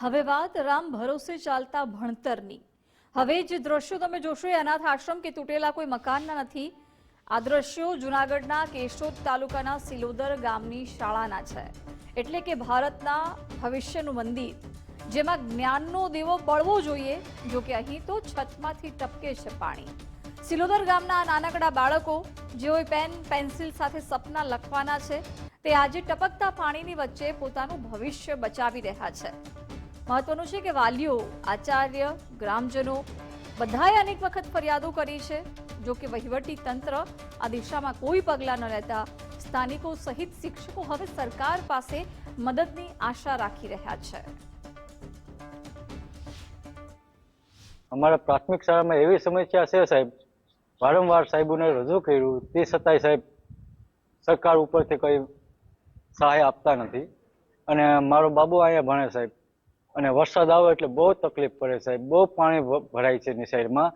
હવે વાત રામ ભરોસે ચાલતા ભણતરની. હવે જે દ્રશ્યો તમે જોશો એ અનાથ આશ્રમ કે તૂટેલા કોઈ મકાનના નથી. આ દ્રશ્યો જૂનાગઢના કેશોદ તાલુકાના સિલોદર ગામની શાળાના છે. એટલે કે ભારતના ભવિષ્યનું મંદિર. જેમાં જ્ઞાનનો દેવો બળવો જોઈએ, જો કે અહીં તો છતમાંથી ટપકે છે પાણી. સિલોદર ગામના નાનકડા બાળકો, જેઓએ પેન, પેન્સિલ સાથે સપના લખવાના છે, તે આજે ટપકતા પાણીની વચ્ચે પોતાનું ભવિષ્ય બચાવી રહ્યા છે. મહત્વનું છે કે વાલીઓ, આચાર્ય, ગ્રામજનો બધાએ અનેક વખત ફરિયાદો કરી છે. જો કે વહીવટી તંત્ર આ દિશામાં કોઈ પગલાં ન લેતા સ્થાનિકો સહિત શિક્ષકો હવે સરકાર પાસે મદદની આશા રાખી રહ્યા છે. અમારા પ્રાથમિક શાળામાં એવી સમસ્યા છે સાહેબ, વારંવાર સાહેબોને રજૂ કર્યું, તે છતાંય સાહેબ સરકાર ઉપરથી કંઈ સહાય આપતા નથી. અને મારો બાબુ અહીંયા ભણે સાહેબ અને વરસાદ આવે એટલે બહુ તકલીફ પડે સાહેબ. બહુ પાણી ભરાય છે એની સાઈડમાં.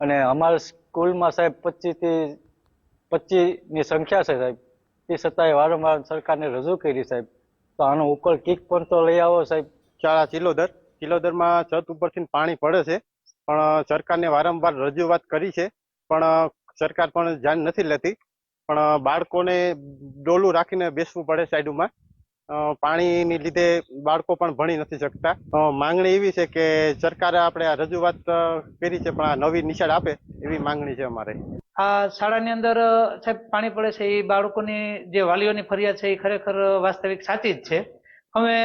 અને અમારા સ્કૂલમાં સાહેબ પચીસથી પચીસની સંખ્યા છે સાહેબ. તે છતાંય વારંવાર સરકારને રજૂ કરી સાહેબ. તો આનો ઉકેલ કીક પણ તો લઈ આવો સાહેબ. શાળા ચિલોદર ચિલોદરમાં છત ઉપરથી પાણી પડે છે. પણ સરકારને વારંવાર રજૂઆત કરી છે. પણ સરકાર પણ ધ્યાન નથી લેતી. પણ બાળકોને ડોલું રાખીને બેસવું પડે સાઈડમાં પાણીની લીધે બાળકો પણ ભણી નથી શકતા. માંગણી એવી છે કે સરકારે આપણે આ રજૂઆત કરી છે, પણ આ નવી નિશાળ આપે એવી માંગણી છે અમારે. આ શાળાની અંદર સાહેબ, પાણી પડે છે, એ બાળકોની જે વાલીઓની ફરિયાદ છે, એ ખરેખર વાસ્તવિક સાચી જ છે. અમે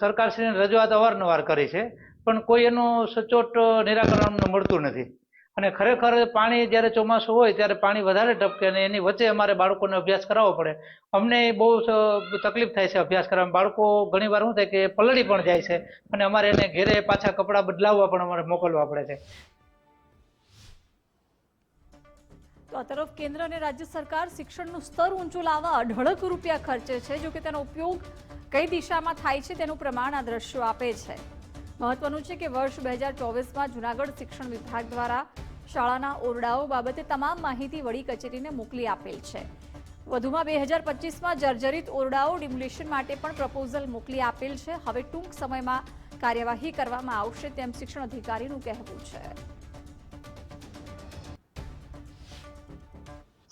સરકારશ્રીને રજૂઆત અવારનવાર કરી છે, પણ કોઈ એનું સચોટ નિરાકરણ મળતું નથી. અને ખરેખર પાણી જ્યારે ચોમાસું હોય ત્યારે પાણી વધારે ટપકે અને એની વચ્ચે અમારે બાળકોને અભ્યાસ કરાવવો પડે. અમને બહુ તકલીફ થાય છે અભ્યાસ કરવામાં. બાળકો ઘણીવાર શું થાય કે પલળી પણ જાય છે અને અમારે એને ઘેરે પાછા કપડાં બદલાવવા પણ અમારે મોકલવા પડે છે. તો આ તરફ કેન્દ્ર અને રાજ્ય સરકાર શિક્ષણનું સ્તર ઊંચું લાવવા અઢળક રૂપિયા ખર્ચે છે જો કે તેનો ઉપયોગ કઈ દિશામાં થાય છે તેનું પ્રમાણ આ દ્રશ્યો આપે છે. મહત્વનું છે કે વર્ષ બે હજાર ચોવીસમાં જુનાગઢ શિક્ષણ વિભાગ દ્વારા શાળાના ઓરડાઓ બાબતે તમામ માહિતી વડી કચેરીને મોકલી આપેલ છે. વધુમાં બે હજાર પચીસમાં જર્જરિત ઓરડાઓ ડિમોલિશન માટે પણ પ્રપોઝલ મોકલી આપેલ છે. હવે ટૂંક સમયમાં કાર્યવાહી કરવામાં આવશે તેમ શિક્ષણ અધિકારીનું કહેવું છે.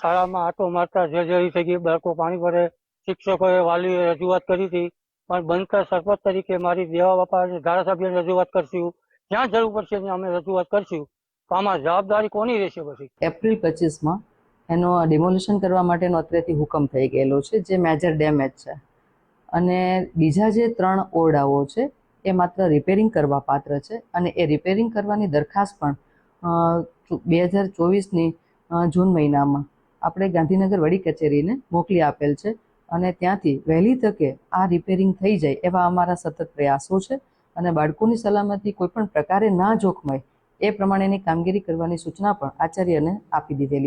શાળામાં આટો મારતા જર્જરી થઈ ગઈ, બાળકો પાણી ભરે, શિક્ષકોએ વાલીઓએ રજૂઆત કરી હતી. પણ બનકર સરપંચ તરીકે મારી દેવા બાપા ધારાસભ્યને રજૂઆત કરશું. જ્યાં જરૂર પડશે ત્યાં અમે રજૂઆત કરશું. તો આમાં જવાબદારી કોની રહેશે પછી? એપ્રિલ પચીસમાં એનો ડિમોલિશન કરવા માટેનો અત્રેથી હુકમ થઈ ગયેલો છે, જે મેજર ડેમેજ છે. અને બીજા જે ત્રણ ઓરડાઓ છે, એ માત્ર રિપેરિંગ કરવા પાત્ર છે. અને એ રિપેરિંગ કરવાની દરખાસ્ત પણ બે હજાર ચોવીસની જૂન મહિનામાં આપણે ગાંધીનગર વડી કચેરીને મોકલી આપેલ છે. અને ત્યાંથી વહેલી તકે આ રિપેરિંગ થઈ જાય એવા અમારા સતત પ્રયાસો છે. અને બાળકોની સલામતી કોઈપણ પ્રકારે ના જોખમાય એ પ્રમાણેની કામગીરી કરવાની સૂચના પણ આચાર્યને આપી દીધેલી